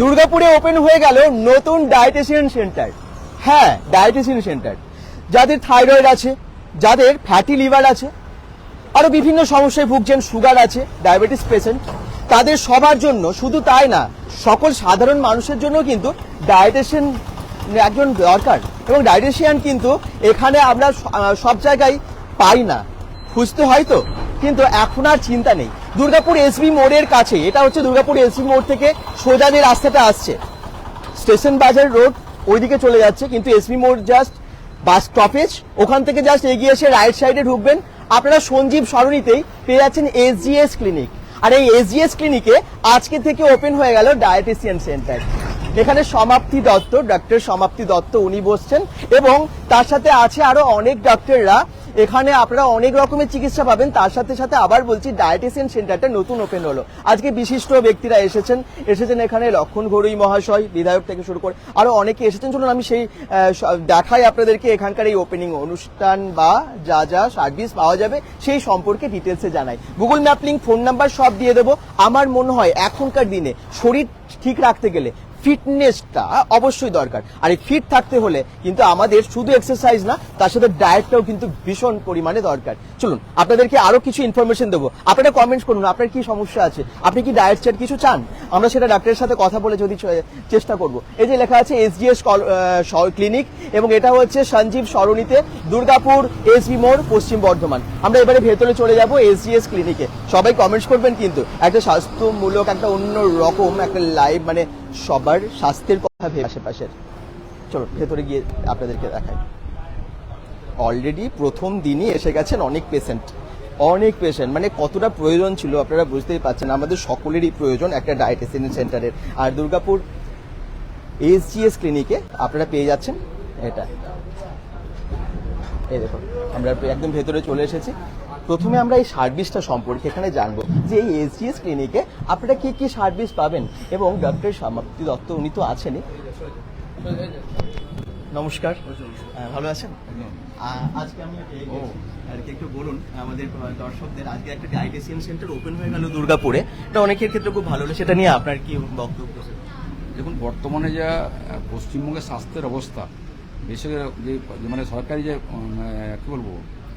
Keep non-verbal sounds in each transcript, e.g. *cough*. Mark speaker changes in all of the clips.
Speaker 1: দুর্গাপুরে ওপেন হয়ে গেল নতুন ডায়েটিশিয়ান সেন্টার হ্যাঁ ডায়েটিশিয়ান সেন্টার যাদের থাইরয়েড আছে, যাদের ফ্যাটি লিভার আছে, আরও বিভিন্ন সমস্যায় ভুগছেন সুগার আছে ডায়াবেটিস পেশেন্ট তাদের সবার জন্য শুধু তাই না, সকল সাধারণ মানুষের জন্য কিন্তু ডায়েটিশিয়ান একজন দরকার। এবং ডায়েটিশিয়ান কিন্তু এখানে আমরা সব জায়গায় পাই না। খুঁজতে হয় তো, কিন্তু এখন আর চিন্তা নেই। দুর্গাপুর এসবি মোড়ের কাছে, এটা হচ্ছে দুর্গাপুর এসবি মোড় থেকে সোজা যে রাস্তাটা আসছে, স্টেশন বাজার রোড, ওইদিকে চলে যাচ্ছে, কিন্তু এসবি মোড় জাস্ট বাস স্টপেজ ওখান থেকে জাস্ট এগিয়ে এসে রাইট সাইডে ঢুকবেন। আপনারা সঞ্জীব সরণিতেই পেয়ে যাচ্ছেন এসজিএস ক্লিনিক আর এই এসজিএস ক্লিনিকে আজকে থেকে ওপেন হয়ে গেল ডায়েটিসিয়ান সেন্টার এখানে সমাপ্তি দত্ত ডক্টর সমাপ্তি দত্ত উনি বসছেন এবং তার সাথে আছে আরও অনেক ডক্টররা এখানে আপনারা অনেক রকমের চিকিৎসা পাবেন। তার সাথে সাথে আবার বলছি ডায়েটিসিয়ান সেন্টারটা নতুন ওপেন হলো। আজকে বিশিষ্ট ব্যক্তিরা এসেছেন। এসেছেন এখানে লক্ষণ ঘড়ুই মহাশয়, বিধায়ক থেকে শুরু করে আরও অনেকে এসেছেন। চলুন আমি সেই দেখাই আপনাদেরকে এখানকার এই ওপেনিং অনুষ্ঠান বা যা যা সার্ভিস পাওয়া যাবে, সেই সম্পর্কে ডিটেলসে জানাই। Google map link phone number সব দিয়ে দেবো। আমার মনে হয় এখনকার দিনে শরীর ঠিক রাখতে গেলে ফিটনেসটা অবশ্যই দরকার। আর এই ফিট থাকতে হলে কিন্তু আমাদের শুধু এক্সারসাইজ না, তার সাথে ডায়েটটাও কিন্তু ভীষণ পরিমাণে দরকার। চলুন, আপনাদেরকে আরও কিছু ইনফরমেশন দেবো। আপনারা কমেন্ট করুন, আপনার কি সমস্যা আছে? আপনি কি ডায়েট চার্ট কিছু চান? আমরা সেটা ডাক্তারের সাথে কথা বলে যদি চেষ্টা করব। এই যে লেখা আছে এসডিএস ক্লিনিক এবং এটা হচ্ছে সঞ্জীব সরণিতে, দুর্গাপুর এসবি মোড়, পশ্চিম বর্ধমান। আমরা এবারে ভেতরে চলে যাব এসডিএস ক্লিনিকে সবাই কমেন্টস করবেন কিন্তু। একটা স্বাস্থ্যমূলক, একটা অন্য রকম একটা লাইভ মানে সবার স্বাস্থ্যের কথা ভেবে আশেপাশের। চলো ভেতরে গিয়ে আপনাদেরকে দেখাই। অলরেডি প্রথম দিনই এসে গেছেন অনেক পেশেন্ট অনেক পেশেন্ট মানে কতটা প্রয়োজন ছিল আপনারা বুঝতেই পারছেন আমাদের সকলেরই প্রয়োজন একটা ডায়েটিসিয়ান সেন্টারের আর দুর্গাপুর এসজিএস ক্লিনিকে আপনারা পেয়ে যাচ্ছেন এটা। এই দেখুন, আমরা একদম ভেতরে চলে এসেছি। প্রথমে আমরা এই সার্ভিসটা সম্পর্কে এখানে জানব যে এই এসজিএস ক্লিনিকে আপনারা কি কি সার্ভিস পাবেন এবং ডক্টর সমাপ্তি দত্ত উনি তো আছেনই নমস্কার। হ্যাঁ, ভালো আছেন? আজকে আমি আর কি একটু বলুন আমাদের দর্শকদের আজকে একটা ডায়েটিসিয়ান সেন্টার ওপেন হয়ে গেল দুর্গাপুরে। এটা অনেকের ক্ষেত্রে খুব ভালো হলো সেটা নিয়ে আপনার কি বক্তব্য?
Speaker 2: দেখুন বর্তমানে যা পশ্চিমবঙ্গের স্বাস্থ্যের অবস্থা বিশেষ করে যে মানে সরকারি যে কি বলব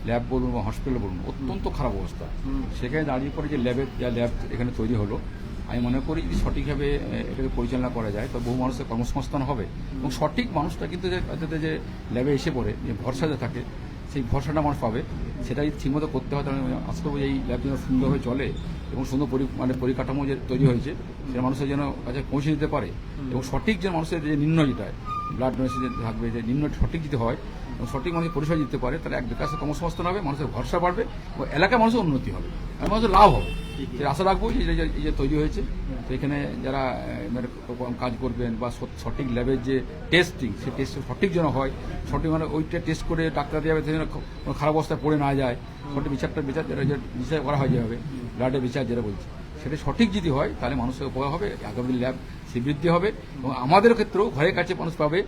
Speaker 2: ল্যাব বলুন বা হসপিটাল বলুন অত্যন্ত খারাপ অবস্থা। সেখানে দাঁড়িয়ে পড়ে যে ল্যাবের যা ল্যাব এখানে তৈরি হলো আমি মনে করি যদি সঠিকভাবে এটাকে পরিচালনা করা যায় তো বহু মানুষের কর্মসংস্থান হবে। এবং সঠিক মানুষটা কিন্তু যে যাতে যে ল্যাবে এসে পড়ে যে ভরসা যে থাকে সেই ভরসাটা মানুষ পাবে। সেটা যদি ঠিকমতো করতে হয় তাহলে আশা করব এই ল্যাব যেন সুন্দরভাবে চলে এবং সুন্দর মানে পরিকাঠামো যে তৈরি হয়েছে সেটা মানুষের যেন কাছে পৌঁছে দিতে পারে। এবং সঠিক যে মানুষের যে নির্ণয় যেটা ব্লাড ডোনেশন যে থাকবে যে নির্ণয় সঠিক যদি হয় সঠিক মানুষের পরিষেবা দিতে পারে তাহলে এক বিকাশের কর্মসংস্থান হবে মানুষের ভরসা বাড়বে এবং এলাকার মানুষের উন্নতি হবে। আর মানুষের লাভ হবে। আশা রাখব যে এই যে- তৈরি হয়েছে তো এখানে যারা মানে কাজ করবেন বা সঠিক ল্যাবের যে টেস্টিং সেই টেস্ট সঠিক যেন হয় সঠিক মানে ওইটা টেস্ট করে ডাক্তার দেওয়া যেন কোনো খারাপ অবস্থায় পড়ে না যায় সঠিক বিচারটা বিচার বিচার করা হয় যেভাবে ব্লাডের বিচার যেটা বলছি সেটা সঠিক যদি হয় তাহলে মানুষের উপকার হবে আগামী ল্যাব শ্রীবৃদ্ধি হবে এবং আমাদের ক্ষেত্রেও ঘরের কাছে মানুষ পাবে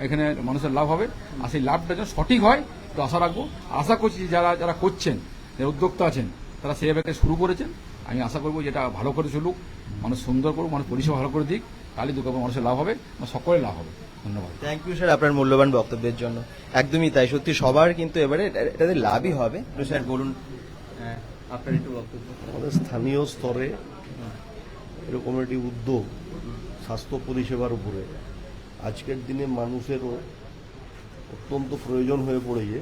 Speaker 2: এখানে মানুষের লাভ হবে। আর সেই লাভটা যেন সঠিক হয় তো আশা রাখব। আশা করছি যে যারা যারা করছেন যারা উদ্যোক্তা আছেন তারা সেভাবে শুরু করেছেন। আমি আশা করব যেটা ভালো করে চলুক মানুষ সুন্দর করুক মানুষ পরিষেবা ভালো করে দিক। তাহলে দুর্গাপুর মানুষের লাভ হবে বা সকলের লাভ হবে। ধন্যবাদ।
Speaker 1: থ্যাংক ইউ স্যার আপনার মূল্যবান বক্তব্যের জন্য। একদমই তাই সত্যি সবার কিন্তু এবারে এটা- এটাতে লাভই হবে। স্যার বলুন হ্যাঁ, আপনার একটু বক্তব্য।
Speaker 3: আমাদের স্থানীয় স্তরে এরকম একটি উদ্যোগ স্বাস্থ্য পরিষেবার উপরে। আজকের দিনে মানুষেরও অত্যন্ত প্রয়োজন হয়ে পড়েছে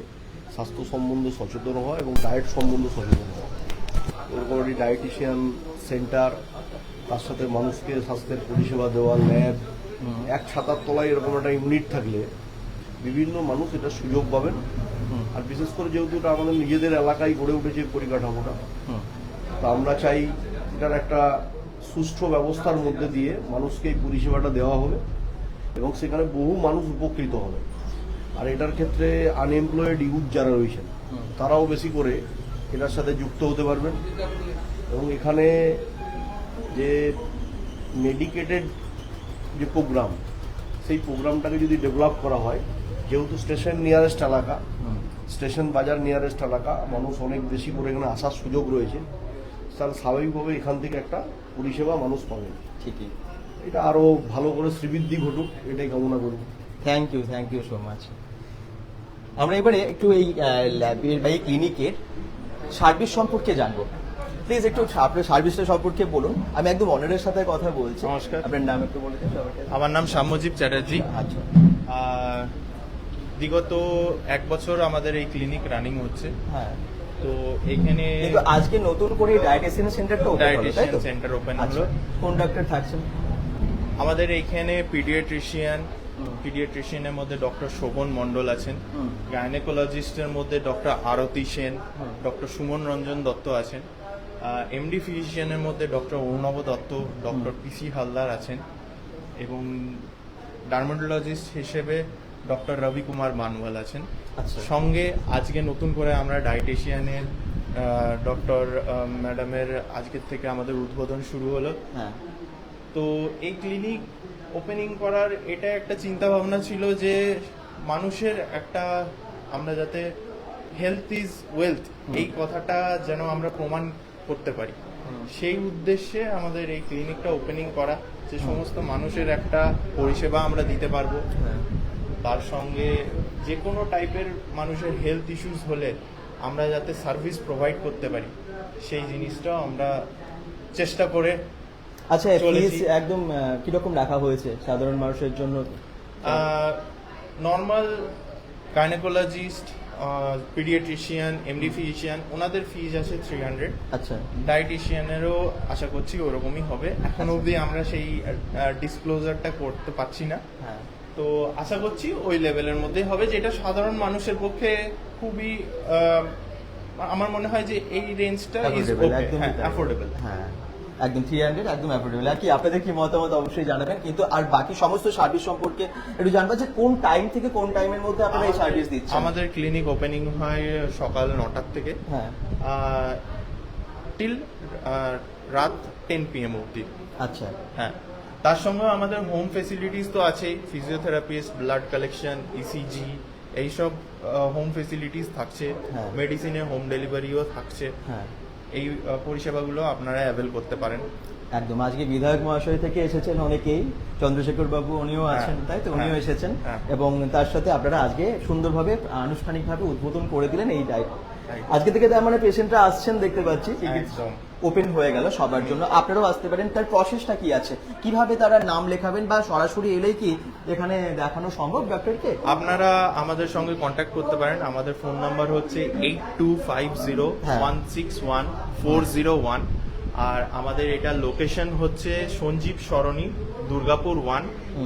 Speaker 3: স্বাস্থ্য সম্বন্ধে সচেতন হওয়া এবং ডায়েট সম্বন্ধে সচেতন হওয়া। এরকম একটি ডায়েটিশিয়ান সেন্টার তার সাথে মানুষকে স্বাস্থ্যের পরিষেবা দেওয়া ল্যাব এক ছাতার তলায় এরকম একটা ইউনিট থাকলে বিভিন্ন মানুষ এটা সুযোগ পাবেন। আর বিশেষ করে যেহেতু এটা আমাদের নিজেদের এলাকায় গড়ে উঠেছে পরিকাঠামোটা তা আমরা চাই এটার একটা সুষ্ঠু ব্যবস্থার মধ্যে দিয়ে মানুষকে এই পরিষেবাটা দেওয়া হবে এবং সেখানে বহু মানুষ উপকৃত হবে। আর এটার ক্ষেত্রে আনএমপ্লয়েড ইউথ যারা রয়েছেন, তারাও বেশি করে এটার সাথে যুক্ত হতে পারবেন। এবং এখানে যে মেডিকেটেড যে প্রোগ্রাম সেই প্রোগ্রামটাকে যদি ডেভেলপ করা হয়, যেহেতু স্টেশন নিয়ারেস্ট এলাকা স্টেশন বাজার নিয়ারেস্ট এলাকা, মানুষ অনেক বেশি করে এখানে আসার সুযোগ রয়েছে। তাহলে স্বাভাবিকভাবে এখান থেকে একটা পরিষেবা মানুষ পাবে।
Speaker 1: ঠিকই।
Speaker 3: এটা আরও ভালো করে শ্রীবৃদ্ধি ঘটুক এটাই কামনা করব
Speaker 1: thank you thank you so much আমরা এবারে একটু এই ল্যাবের বা এই ক্লিনিকের সার্ভিস সম্পর্কে জানব। প্লিজ একটু আপনার সার্ভিসটা সম্পর্কে বলুন। আমি একদম অনারের সাথে কথা বলছি।
Speaker 4: নমস্কার।
Speaker 1: আপনার নাম একটু বলে দিন
Speaker 4: আমার নাম সাম্যজিৎ চ্যাটার্জি।
Speaker 1: আচ্ছা।
Speaker 4: বিগত এক বছর আমাদের এই ক্লিনিক রানিং হচ্ছে।
Speaker 1: হ্যাঁ।
Speaker 4: তো এখানে
Speaker 1: আজকে নতুন করে ডায়েটিশিয়ান সেন্টারটা ওপেন হলো তো
Speaker 4: Dietitian center open
Speaker 1: আচ্ছা।
Speaker 4: হলো।
Speaker 1: কোন ডাক্তার থাকছেন
Speaker 4: আমাদের এইখানে পিডিয়াট্রিশিয়ান পিডিয়াট্রিশিয়ানের মধ্যে ডক্টর শোভন মণ্ডল আছেন। গাইনেকোলজিস্টের মধ্যে ডক্টর আরতি সেন ডক্টর সুমন রঞ্জন দত্ত আছেন এমডি ফিজিশিয়ানের মধ্যে doctor Arnab Dutta doctor PC Haldar আছেন এবং ডার্মাটোলজিস্ট হিসেবে ডক্টর রবি কুমার মানওয়াল আছেন।
Speaker 1: আচ্ছা।
Speaker 4: সঙ্গে আজকে নতুন করে আমরা ডায়েটিশিয়ানের ডক্টর ম্যাডামের আজকের থেকে আমাদের উদ্বোধন শুরু হলো।
Speaker 1: হ্যাঁ।
Speaker 4: তো এই ক্লিনিক ওপেনিং করার এটা একটা চিন্তা ভাবনা ছিল যে মানুষের একটা আমরা যাতে হেলথ ইজ ওয়েলথ এই কথাটা যেন আমরা প্রমাণ করতে পারি। সেই উদ্দেশ্যে আমাদের এই ক্লিনিকটা ওপেনিং করা যে সমস্ত মানুষের একটা পরিষেবা আমরা দিতে পারব।
Speaker 1: হ্যাঁ।
Speaker 4: তার সঙ্গে যে কোনো টাইপের মানুষের হেলথ ইস্যুস হলে আমরা যাতে সার্ভিস প্রোভাইড করতে পারি সেই জিনিসটাও আমরা চেষ্টা করে
Speaker 1: আচ্ছা। ফিস একদম কীরকম রাখা হয়েছে সাধারণ মানুষের জন্য?
Speaker 4: Normal gynaecologist paediatrician MD physician ওনাদের ফিজ আছে থ্রি হান্ড্রেড
Speaker 1: আচ্ছা।
Speaker 4: ডায়েটিশিয়ানেরও আশা করছি ওরকমই হবে। এখন অবধি আমরা সেই ডিসক্লোজারটা করতে পারছি না।
Speaker 1: হ্যাঁ।
Speaker 4: তো আশা করছি ওই লেভেলের মধ্যেই হবে যেটা সাধারণ মানুষের পক্ষে খুবই আমার মনে হয় যে এই রেঞ্জটা ইজ। অ্যাফোর্ডেবল
Speaker 1: হ্যাঁ একদম থ্রি হান্ড্রেড একদম অ্যাফোর্ডেবল আর কি আপনাদের কি মতামত অবশ্যই জানাবেন কিন্তু আর বাকি সমস্ত সার্ভিস সম্পর্কে একটু জানব যে কোন টাইম থেকে কোন টাইমের মধ্যে আপনারা এই সার্ভিস দিচ্ছেন?
Speaker 4: আমাদের ক্লিনিক ওপেনিং হয় সকাল নটার থেকে
Speaker 1: হ্যাঁ।
Speaker 4: টিল রাত টেন পিএম অবধি।
Speaker 1: আচ্ছা।
Speaker 4: হ্যাঁ। তার সঙ্গে আমাদের হোম ফেসিলিটিস তো আছেই ফিজিওথেরাপিস্ট ব্লাড কালেকশন ইসিজি এইসব হোম ফেসিলিটিস থাকছে মেডিসিনে হোম ডেলিভারিও থাকছে।
Speaker 1: হ্যাঁ।
Speaker 4: এই পরিষেবাগুলো আপনারা অ্যাভেল করতে পারেন।
Speaker 1: একদম। আজকে বিধায়ক মহাশয় থেকে এসেছেন অনেকেই। চন্দ্রশেখর বাবু উনিও আছেন তাই তো? উনিও
Speaker 4: হ্যাঁ,
Speaker 1: এসেছেন।
Speaker 4: হ্যাঁ।
Speaker 1: এবং তার সাথে আপনারা আজকে সুন্দরভাবে আনুষ্ঠানিকভাবে উদ্বোধন করে দিলেন এই
Speaker 4: একদম।
Speaker 1: আজকে থেকে তার মানে পেশেন্টরা আসছেন দেখতে পাচ্ছি। ওপেন হয়ে গেল সবার জন্য। আপনারাও আসতে পারেন। তার প্রসেসটা কি আছে? কীভাবে তারা নাম লেখাবেন বা সরাসরি এলেই কি এখানে দেখানো সম্ভব ডক্টরকে
Speaker 4: আপনারা আমাদের সঙ্গে কন্ট্যাক্ট করতে পারেন। আমাদের ফোন নাম্বার হচ্ছে এইট টু ফাইভ জিরো
Speaker 1: হ্যাঁ।
Speaker 4: One six one four zero one আর আমাদের এটা লোকেশন হচ্ছে সঞ্জীব সরণি দুর্গাপুর ওয়ান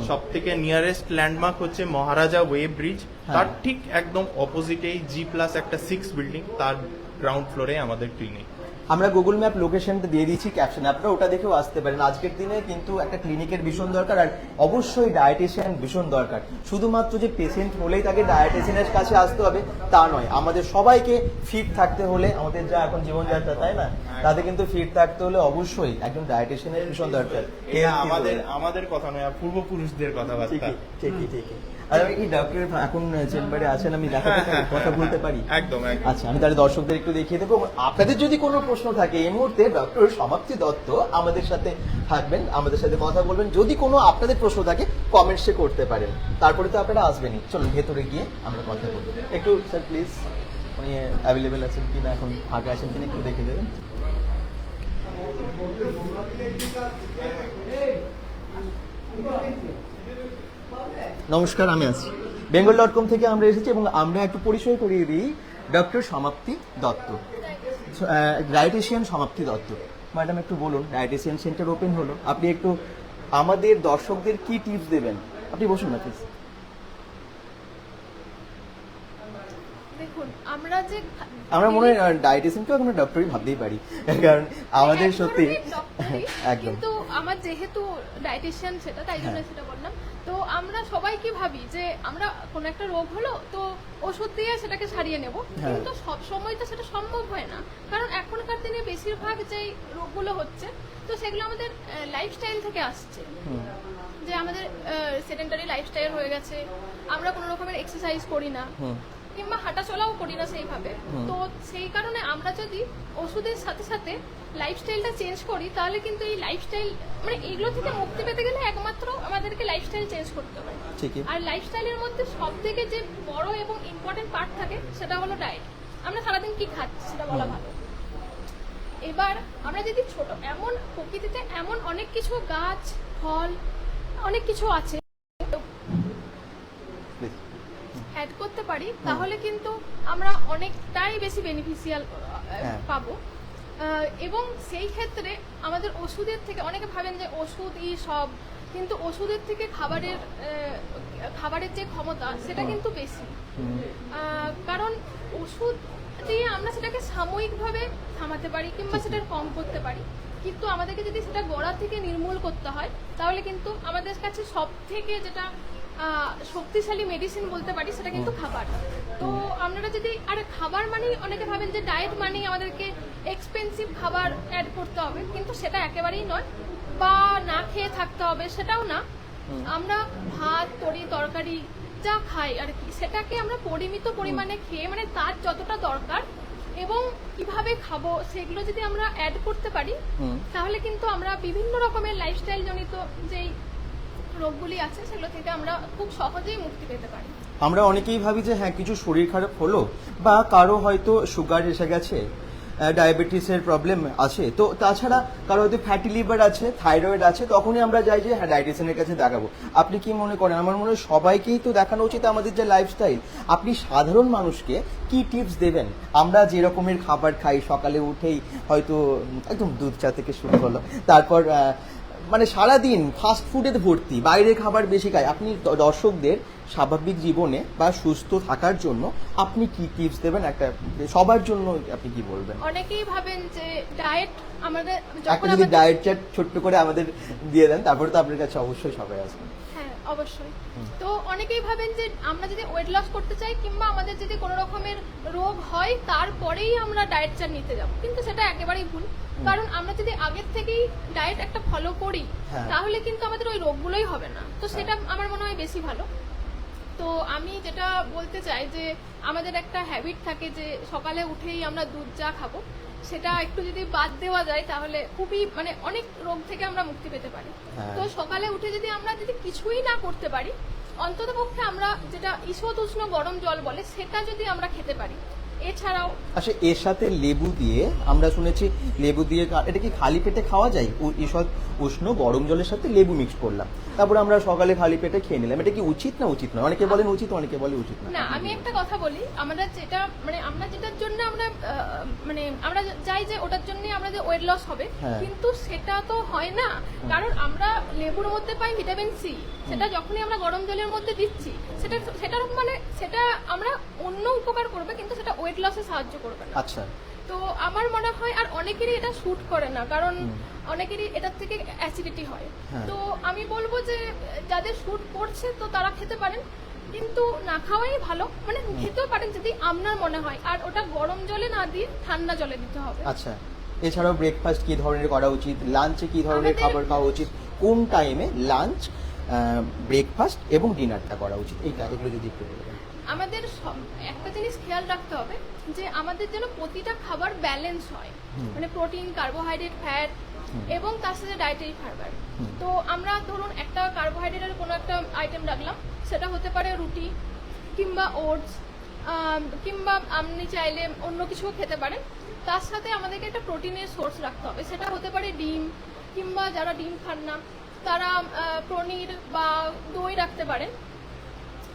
Speaker 4: সব থেকে নিয়ারেস্ট ল্যান্ডমার্ক হচ্ছে মহারাজা ওয়ে ব্রিজ।
Speaker 1: হ্যাঁ।
Speaker 4: তার ঠিক একদম অপোজিটেই জি প্লাস একটা সিক্স বিল্ডিং তার গ্রাউন্ড ফ্লোরে আমাদের ক্লিনিক
Speaker 1: আমরা গুগল ম্যাপ লোকেশনটা দিয়ে দিয়েছি ক্যাপশনে আপনারা ওটা দেখেও আসতে পারেন। আজকের দিনে কিন্তু একটা ক্লিনিকের ভীষণ দরকার আর অবশ্যই ডায়েটিশিয়ান ভীষণ দরকার। শুধুমাত্র যে পেশেন্ট হলেই তাকে ডায়েটিশিয়ানের কাছে আসতে হবে তা নয়। আমাদের সবাইকে ফিট থাকতে হলে আমাদের যা এখন জীবনযাত্রা তাই না? তাতে কিন্তু ফিট থাকতে হলে অবশ্যই একজন ডায়েটিশিয়ানের ভীষণ দরকার।
Speaker 4: আমাদের আমাদের কথা নয় পূর্বপুরুষদের কথাবার্তা।
Speaker 1: ঠিকই ঠিকই ঠিকই। আর আমি কি ডক্টর এখন চেম্বারে আছেন আমি দেখাতে
Speaker 4: হ্যাঁ, হ্যাঁ,
Speaker 1: কথা
Speaker 4: হ্যাঁ,
Speaker 1: বলতে পারি
Speaker 4: একদম।
Speaker 1: আচ্ছা আমি তাহলে দর্শকদের একটু দেখিয়ে দেবো আপনাদের যদি কোনো প্রশ্ন থাকে এই মুহূর্তে ডক্টর সমাপ্তি দত্ত আমাদের সাথে থাকবেন আমাদের সাথে কথা বলবেন যদি কোনো আপনাদের প্রশ্ন থাকে কমেন্টসে করতে পারেন তারপরে তো আপনারা আসবেনই চলুন ভেতরে গিয়ে আমরা কথা বলব একটু স্যার প্লিজ উনি অ্যাভেলেবেল আছেন কিনা এখন ফাঁকা আছেন কিনা একটু দেখে দেবেন নমস্কার, আমি আছি। বেঙ্গল ডট কম থেকে আমরা এসেছি এবং আমরা একটু পরিচয় করিয়ে দিই ডক্টর সমাপ্তি দত্ত। ডায়েটিশিয়ান সমাপ্তি দত্ত। ম্যাডাম, একটু বলুন, ডায়েটিশিয়ান সেন্টার ওপেন হলো। আপনি একটু আমাদের দর্শকদের কি টিপস দেবেন? আপনি বসুন না প্লিজ
Speaker 5: দেখুন, আমরা যে
Speaker 1: আমরা মনে হয় ডায়েটিশিয়ানকেও আমরা ডক্টরই ভাবতেই পারি। কারণ আমাদের সত্যি *laughs* একদম।
Speaker 5: কিন্তু আমার যেহেতু ডায়েটিশিয়ান সেটা তাই জন্য
Speaker 1: হ্যাঁ।
Speaker 5: সেটা বললাম। তো আমরা সবাই কি ভাবি যে আমরা কোনো একটা রোগ হলো তো ওষুধ দিয়ে সেটাকে সারিয়ে নেব।
Speaker 1: হ্যাঁ।
Speaker 5: কিন্তু সব সময় তো সেটা সম্ভব হয় না। কারণ এখনকার দিনে বেশিরভাগ যে রোগগুলো হচ্ছে তো সেগুলো আমাদের লাইফস্টাইল থেকে আসছে। যে আমাদের সেডেন্টারি লাইফস্টাইল হয়ে গেছে। আমরা কোনো রকমের এক্সারসাইজ করি না। কিংবা হাঁটাচলাও করি না সেইভাবে। তো সেই কারণে আমরা যদি ওষুধের সাথে সাথে লাইফস্টাইলটা চেঞ্জ করি তাহলে কিন্তু এই লাইফস্টাইল মানে এগুলো থেকে মুক্তি পেতে গেলে একমাত্র আমাদেরকে লাইফস্টাইল চেঞ্জ করতে হবে। আর লাইফস্টাইলের মধ্যে সব থেকে যে বড় এবং ইম্পর্টেন্ট পার্ট থাকে সেটা হলো ডায়েট আমরা সারাদিন কি খাচ্ছি সেটা বলা ভালো। এবার আমরা যদি ছোট এমন প্রকৃতিতে এমন অনেক কিছু গাছ ফল অনেক কিছু আছে
Speaker 1: Please.
Speaker 5: অ্যাড করতে পারি তাহলে কিন্তু আমরা অনেকটাই বেশি বেনিফিশিয়াল
Speaker 1: হ্যাঁ।
Speaker 5: পাবো। এবং সেই ক্ষেত্রে আমাদের ওষুধের থেকে অনেকে ভাবেন যে ওষুধই সব কিন্তু ওষুধের থেকে খাবারের খাবারের যে ক্ষমতা সেটা কিন্তু বেশি। কারণ ওষুধ দিয়ে আমরা সেটাকে সাময়িকভাবে থামাতে পারি কিংবা সেটার কম করতে পারি। কিন্তু আমাদেরকে যদি সেটা গোড়া থেকে নির্মূল করতে হয় তাহলে কিন্তু আমাদের কাছে সব থেকে যেটা শক্তিশালী মেডিসিন বলতে পারি সেটা কিন্তু খাবার। তো আপনারা যদি আর খাবার মানেই অনেকে ভাবেন যে ডায়েট মানেই আমাদেরকে এক্সপেন্সিভ খাবার অ্যাড করতে হবে কিন্তু সেটা একেবারেই নয়। বা না খেয়ে থাকতে হবে সেটাও না। আমরা ভাত তরি তরকারি যা খাই আর কি সেটাকে আমরা পরিমিত পরিমাণে খেয়ে মানে তার যতটা দরকার এবং কীভাবে খাব সেগুলো যদি আমরা অ্যাড করতে পারি তাহলে কিন্তু আমরা বিভিন্ন রকমের লাইফস্টাইল জনিত যেই রোগগুলি আছে, সেগুলো থেকে আমরা খুব সহজেই মুক্তি পেতে পারি।
Speaker 1: আমরা অনেকেই ভাবি যে হ্যাঁ কিছু শরীর খারাপ হলো বা কারও হয়তো সুগার এসে গেছে ডায়াবেটিসের প্রবলেম আছে। তো তাছাড়া কারও হয়তো ফ্যাটি লিভার আছে থাইরয়েড আছে, তখনই আমরা যাই যে হ্যাঁ ডায়েটিশিয়ানের কাছে দেখাবো। আপনি কি মনে করেন? আমার মনে হয় সবাইকেই তো দেখানো উচিত আমাদের যে লাইফস্টাইল আপনি সাধারণ মানুষকে কি টিপস দেবেন? আমরা যে রকমের খাবার খাই, সকালে উঠেই হয়তো একদম দুধ চা থেকে শুরু হলো, তারপর মানে সারাদিন ফাস্ট ফুডে ভর্তি বাইরে খাবার বেশি খায়। আপনি দর্শকদের স্বাভাবিক জীবনে বা সুস্থ থাকার জন্য আপনি কি টিপস দেবেন? একটা সবার জন্য আপনি কি বলবেন?
Speaker 5: অনেকেই ভাবেন যে ডায়েট আমাদের
Speaker 1: একটা
Speaker 5: যখন
Speaker 1: যদি ডায়েট চার্ট ছোট্ট করে আমাদের দিয়ে দেন তারপরে তো আপনার কাছে অবশ্যই সবাই আসবে।
Speaker 5: হ্যাঁ অবশ্যই। তো অনেকেই ভাবেন যে আমরা যদি ওয়েট লস করতে চাই কিংবা আমাদের যদি কোনো রকমের রোগ হয় তারপরেই আমরা ডায়েট চার্ট নিতে যাব। কিন্তু সেটা একেবারেই ভুল। কারণ আমরা যদি আগের থেকেই ডায়েট একটা ফলো করি
Speaker 1: হ্যাঁ।
Speaker 5: তাহলে কিন্তু আমাদের ওই রোগগুলোই হবে না। তো সেটা আমার মনে হয় বেশি ভালো। তো আমি যেটা বলতে চাই যে আমাদের একটা হ্যাবিট থাকে যে সকালে উঠেই আমরা দুধ চা খাব। সেটা একটু যদি বাদ দেওয়া যায় তাহলে খুবই মানে অনেক রোগ থেকে আমরা মুক্তি পেতে পারি।
Speaker 1: হ্যাঁ।
Speaker 5: তো সকালে উঠে যদি আমরা যদি কিছুই না করতে পারি অন্তত পক্ষে আমরা যেটা ঈষৎ উষ্ণ গরম জল বলে সেটা যদি আমরা খেতে পারি। এছাড়াও
Speaker 1: আচ্ছা এর সাথে লেবু দিয়ে আমরা শুনেছি লেবু দিয়ে এটা কি খালি পেটে খাওয়া যায়? ঈষৎ উষ্ণ গরম জলের সাথে লেবু মিক্স করলাম। তারপরে আমরা সকালে খালি পেটে খেয়ে নিলাম। এটা কি উচিত না উচিত না অনেকে বলেন উচিত অনেকে বলে উচিত না।
Speaker 5: না আমি একটা কথা বলি আমরা যেটা মানে আমরা যেটার জন্য আমরা মানে আমরা চাই যে ওটার জন্য আমাদের ওয়েট লস হবে
Speaker 1: হ্যাঁ।
Speaker 5: কিন্তু সেটা তো হয় না। কারণ আমরা লেবুর মধ্যে পাই ভিটামিন সি সেটা যখনই আমরা গরম জলের মধ্যে দিচ্ছি সেটা সেটার মানে সেটা আমরা অন্য উপকার করবে কিন্তু সেটা ওয়েট লসে সাহায্য করবে না।
Speaker 1: আচ্ছা।
Speaker 5: তো আমার মনে হয় আর অনেকেরই এটা শুট করে না কারণ অনেকেরই এটার থেকে অ্যাসিডিটি হয়।
Speaker 1: হ্যাঁ।
Speaker 5: তো আমি বলব যে যাদের শুট করছে তো তারা খেতে পারেন কিন্তু না খাওয়াই ভালো। মানে খেতেও পারেন যদি আপনার মনে হয় আর ওটা গরম জলে না দিয়ে ঠান্ডা জলে দিতে হবে।
Speaker 1: আচ্ছা। এছাড়াও ব্রেকফাস্ট কি ধরনের করা উচিত? লাঞ্চে কি ধরনের খাবার খাওয়া উচিত? কোন টাইমে লাঞ্চ ব্রেকফাস্ট এবং ডিনারটা করা উচিত? এইটা এগুলো যদি একটু
Speaker 5: আমাদের সব- একটা জিনিস খেয়াল রাখতে হবে যে আমাদের যেন প্রতিটা খাবার ব্যালেন্স হয়। মানে প্রোটিন কার্বোহাইড্রেট ফ্যাট এবং তার সাথে ডায়েটারি ফাইবার তো আমরা ধরুন একটা কার্বোহাইড্রেটের কোনো একটা আইটেম রাখলাম সেটা হতে পারে রুটি কিংবা ওটস কিংবা আপনি চাইলে অন্য কিছুও খেতে পারেন। তার সাথে আমাদেরকে একটা প্রোটিনের সোর্স রাখতে হবে সেটা হতে পারে ডিম কিংবা যারা ডিম খান না তারা পনির বা দই রাখতে পারেন।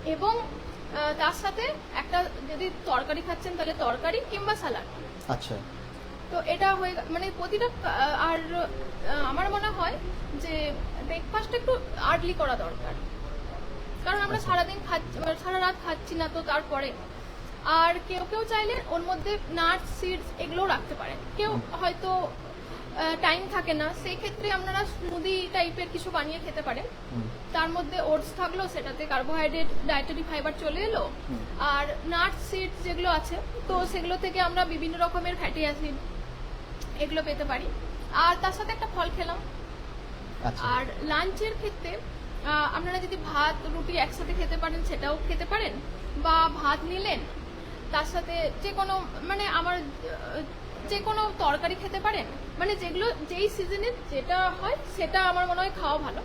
Speaker 5: এবং তার সাথে একটা যদি তরকারি খাচ্ছেন তাহলে তরকারি কিংবা স্যালাড
Speaker 1: আচ্ছা।
Speaker 5: তো এটা হয়ে মানে প্রতিটা আর আমার মনে হয় যে ব্রেকফাস্ট একটু আর্লি করা দরকার। কারণ আমরা সারাদিন খাচ্ছি মানে সারা রাত খাচ্ছি না তো তারপরে। আর কেউ কেউ চাইলে ওর মধ্যে নাট সিডস এগুলোও রাখতে পারেন। কেউ হয়তো টাইম থাকে না। সেই ক্ষেত্রে আপনারা স্মুদি টাইপের কিছু বানিয়ে খেতে পারেন। তার মধ্যে ওটস থাকল সেটাতে কার্বোহাইড্রেট ডায়েটারি ফাইবার চলে এলো। আর নাট সিডস যেগুলো আছে তো সেগুলো থেকে আমরা বিভিন্ন রকমের ফ্যাটি অ্যাসিড এগুলো পেতে পারি। আর তার সাথে একটা ফল খেলাম।
Speaker 1: আচ্ছা।
Speaker 5: আর লাঞ্চের ক্ষেত্রে আপনারা যদি ভাত রুটি একসাথে খেতে পারেন সেটাও খেতে পারেন। বা ভাত নিলেন তার সাথে যে কোনো মানে আমার যে কোনো তরকারি খেতে পারেন। মানে যেগুলো যেই সিজনে যেটা হয় সেটা আমার মনে হয় খাওয়া ভালো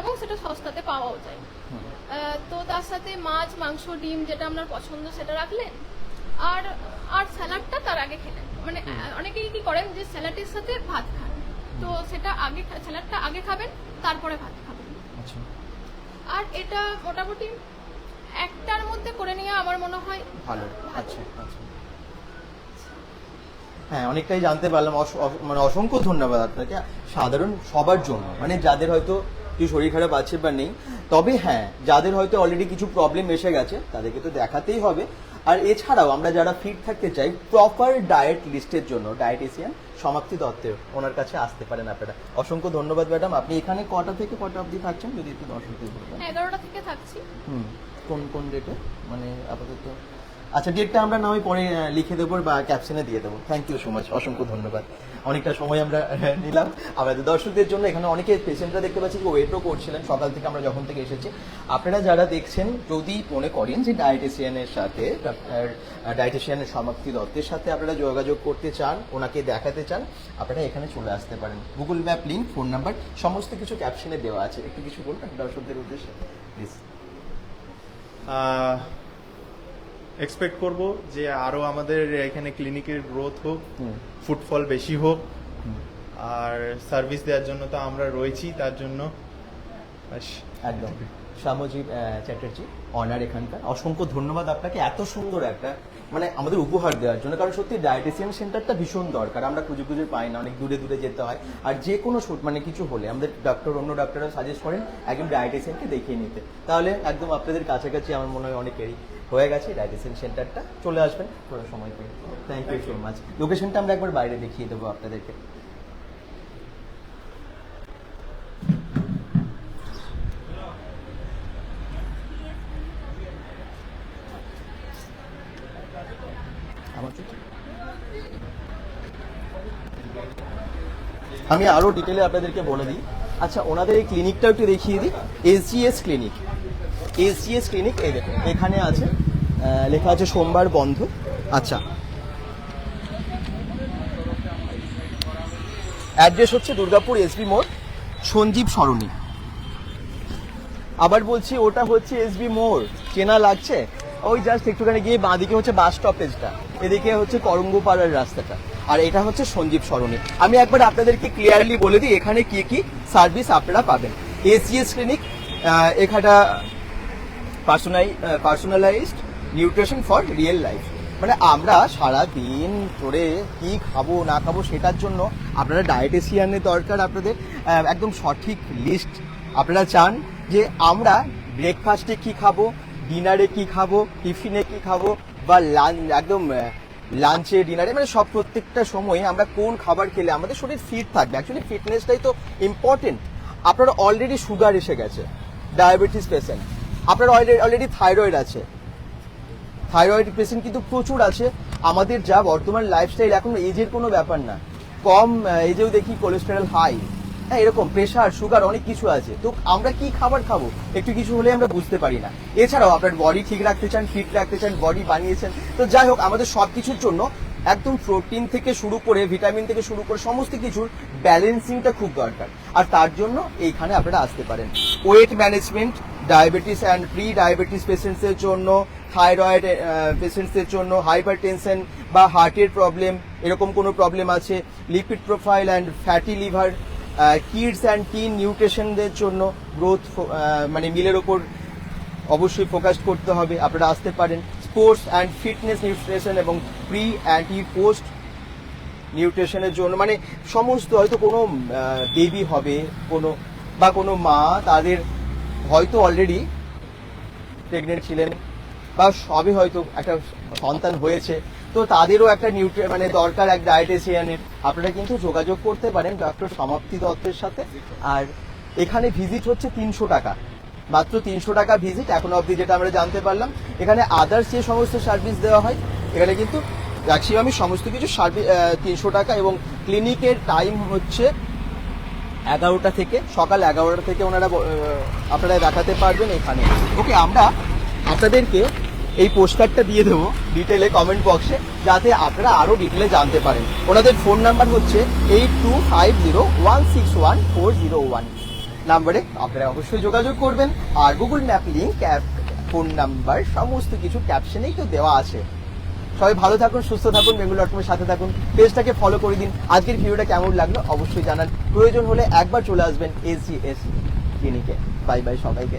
Speaker 5: এবং সেটা সস্তাতে পাওয়াও যায়। তো তার সাথে মাছ মাংস ডিম যেটা আপনার পছন্দ সেটা রাখলেন। আর আর স্যালাডটা তার আগে খেলেন। মানে অনেকেই কি করেন যে স্যালাডের সাথে ভাত খান। তো সেটা আগে স্যালাডটা আগে খাবেন তারপরে ভাত খাবেন।
Speaker 1: আচ্ছা।
Speaker 5: আর এটা মোটামুটি একটার মধ্যে করে নিয়ে আমার মনে হয়
Speaker 1: ভালো। আচ্ছা আচ্ছা। হ্যাঁ অনেকটাই জানতে পারলাম। মানে অসংখ্য ধন্যবাদ আপনাকে। সাধারণ সবার জন্য। মানে যাদের হয়তো কিছু শরীর খারাপ আছে বা নেই তবে হ্যাঁ যাদের হয়তো অলরেডি কিছু প্রবলেম এসে গেছে তাদেরকে তো দেখাতেই হবে। আর এছাড়াও আমরা যারা ফিট থাকতে চাই প্রপার ডায়েট লিস্টের জন্য ডায়েটিশিয়ান সমাপ্তি দত্তের ওনার কাছে আসতে পারেন আপনারা। অসংখ্য ধন্যবাদ ম্যাডাম আপনি এখানে কটা থেকে কটা অবধি থাকছেন? যদি একটু দর্শকদের বলবেন
Speaker 5: এগারোটা থেকে থাকছি।
Speaker 1: হুম কোন কোন ডেটে মানে আপাতত আচ্ছা ডেটটা আমরা না হয় পরে লিখে দেবো বা ক্যাপশনে দিয়ে দেবো। থ্যাংক ইউ সো মাচ অসংখ্য ধন্যবাদ। অনেকটা সময় আমরা নিলাম। আমাদের দর্শকদের জন্য এখানে অনেকে পেশেন্টরা দেখতে পাচ্ছি যে ওয়েটও করছিলেন, সকাল থেকে আমরা যখন থেকে এসেছি। আপনারা যারা দেখছেন যদি মনে করেন যে ডায়েটিশিয়ানের সাথে ডায়েটিশিয়ানের সমাপ্তি দত্তের সাথে আপনারা যোগাযোগ করতে চান, ওনাকে দেখাতে চান, আপনারা এখানে চলে আসতে পারেন। Google map link phone number সমস্ত কিছু ক্যাপশনে দেওয়া আছে। একটু কিছু বলবেন দর্শকদের উদ্দেশ্যে? প্লিজ
Speaker 4: এক্সপেক্ট করব যে আরও আমাদের এখানে ক্লিনিকের গ্রোথ হোক ফুটফল বেশি হোক আর সার্ভিস দেওয়ার জন্য তো আমরা রয়েছি তার জন্য
Speaker 1: একদম। শ্যামজীব চ্যাটার্জি অনার এখানকার। অসংখ্য ধন্যবাদ আপনাকে এত সুন্দর একটা মানে আমাদের উপহার দেওয়ার জন্য। কারণ সত্যি ডায়েটিশিয়ান সেন্টারটা ভীষণ দরকার আমরা খুঁজে খুঁজে পাই না অনেক দূরে দূরে যেতে হয়। আর যে কোনো মানে কিছু হলে আমাদের ডক্টর অন্য ডক্টররা সাজেস্ট করেন একদম ডায়েটিশিয়ানকে দেখিয়ে নিতে। তাহলে একদম আপনাদের কাছাকাছি আমার মনে হয় অনেকেরই হয়ে গেছে ডায়েটিশিয়ান সেন্টারটা চলে আসবেন, পুরো সময় পেয়ে। থ্যাংক ইউ সো মাচ লোকেশনটা আমরা একবার বাইরে দেখিয়ে দেবো আপনাদেরকে। আমি আরও ডিটেলে আপনাদেরকে বলে দিই। আচ্ছা ওনাদের এই ক্লিনিকটাও একটু দেখিয়ে দিই। এসজিএস ক্লিনিক এসজিএস ক্লিনিক এই দেখুন, এখানে আছে লেখা আছে সোমবার বন্ধ। আচ্ছা। অ্যাড্রেস হচ্ছে দুর্গাপুর এসবি মোড় সঞ্জীব সরণি। আবার বলছি ওটা হচ্ছে এসবি মোড় চেনা লাগছে? ওই জাস্ট একটুখানি গিয়ে বাঁদিকে হচ্ছে বাস স্টপেজটা এদিকে হচ্ছে করঙ্গপাড়ার রাস্তাটা আর এটা হচ্ছে সঞ্জীব সরণি। আমি একবার আপনাদেরকে ক্লিয়ারলি বলে দিই এখানে কি কি সার্ভিস আপনারা পাবেন। এসিএস ক্লিনিক এখানটা পার্সোনাই personalised nutrition for real life. মানে আমরা সারা দিন ধরে কি খাব, না খাব সেটার জন্য আপনারা ডায়েটেশিয়ানের দরকার আপনাদের একদম সঠিক লিস্ট আপনারা চান যে আমরা ব্রেকফাস্টে কি খাব ডিনারে কি খাব টিফিনে কি খাব, বা লাঞ্চ একদম লাঞ্চে ডিনারে মানে সব প্রত্যেকটা সময়ে আমরা কোন খাবার খেলে আমাদের শরীর ফিট থাকবে। অ্যাকচুয়ালি ফিটনেসটাই তো ইম্পর্টেন্ট আপনার অলরেডি সুগার এসে গেছে ডায়াবেটিস পেশেন্ট আপনার অলরেডি অলরেডি থাইরয়েড আছে। থাইরয়েড পেশেন্ট কিন্তু প্রচুর আছে। আমাদের যা বর্তমান লাইফস্টাইল এখন এজের কোনো ব্যাপার না। কম এজেও দেখি কোলেস্টেরল হাই হ্যাঁ এরকম প্রেশার সুগার অনেক কিছু আছে। তো আমরা কি খাবার খাব? একটু কিছু হলে আমরা বুঝতে পারি না। এছাড়াও আপনার বডি ঠিক রাখতে চান ফিট রাখতে চান বডি বানিয়েছেন। তো যাই হোক, আমাদের সব কিছুর জন্য একদম প্রোটিন থেকে শুরু করে ভিটামিন থেকে শুরু করে সমস্ত কিছুর ব্যালেন্সিংটা খুব দরকার। আর তার জন্য এইখানে আপনারা আসতে পারেন। Weight management diabetes and pre diabetes পেশেন্টসের জন্য থাইরয়েড পেশেন্টসদের জন্য হাইপার টেনশন বা হার্টের প্রবলেম এরকম কোনো প্রবলেম আছে? Lipid profile and fatty liver kids and teen নিউট্রিশনদের জন্য গ্রোথ মানে মিলের ওপর অবশ্যই ফোকাস করতে হবে। আপনারা আসতে পারেন। স্পোর্টস অ্যান্ড ফিটনেস নিউট্রিশন এবং প্রি অ্যান্ড পোস্ট নিউট্রিশনের জন্য। মানে সমস্ত হয়তো কোনো বেবি হবে, কোনো, বা কোনো মা তাদের হয়তো অলরেডি প্রেগনেন্ট ছিলেন। বা সবে হয়তো একটা সন্তান হয়েছে। তো তাদেরও একটা নিউট্রি মানে দরকার এক ডায়েটিশিয়ানের আপনারা কিন্তু যোগাযোগ করতে পারেন ডক্টর সমাপ্তি দত্তের সাথে। আর এখানে ভিজিট হচ্ছে তিনশো টাকা। মাত্র তিনশো টাকা ভিজিট এখনও অবধি যেটা আমরা জানতে পারলাম, এখানে আদার্স যে সমস্ত সার্ভিস দেওয়া হয়, এখানে কিন্তু ম্যাক্সিমামই সমস্ত কিছু সার্ভিস তিনশো টাকা এবং ক্লিনিকের টাইম হচ্ছে এগারোটা থেকে, সকাল এগারোটা থেকে ওনারা আপনারা দেখাতে পারবেন এখানে। ওকে আমরা আপনাদেরকে এই পোস্টারটা দিয়ে দেবো ডিটেলে কমেন্ট বক্সে যাতে আপনারা আরও ডিটেলে জানতে পারেন। ওনাদের ফোন নাম্বার হচ্ছে eight two five zero one six one four zero one নাম্বারে আপনারা অবশ্যই যোগাযোগ করবেন, আর Google map link app phone number সমস্ত কিছু ক্যাপশনেই তো দেওয়া আছে। সবাই ভালো থাকুন, সুস্থ থাকুন বেঙ্গল ডট সাথে থাকুন, পেজটাকে ফলো করে দিন। আজকের ভিডিওটা কেমন লাগল অবশ্যই জানান। প্রয়োজন হলে একবার চলে আসবেন এস জি এস ক্লিনিকে বাই বাই সবাইকে।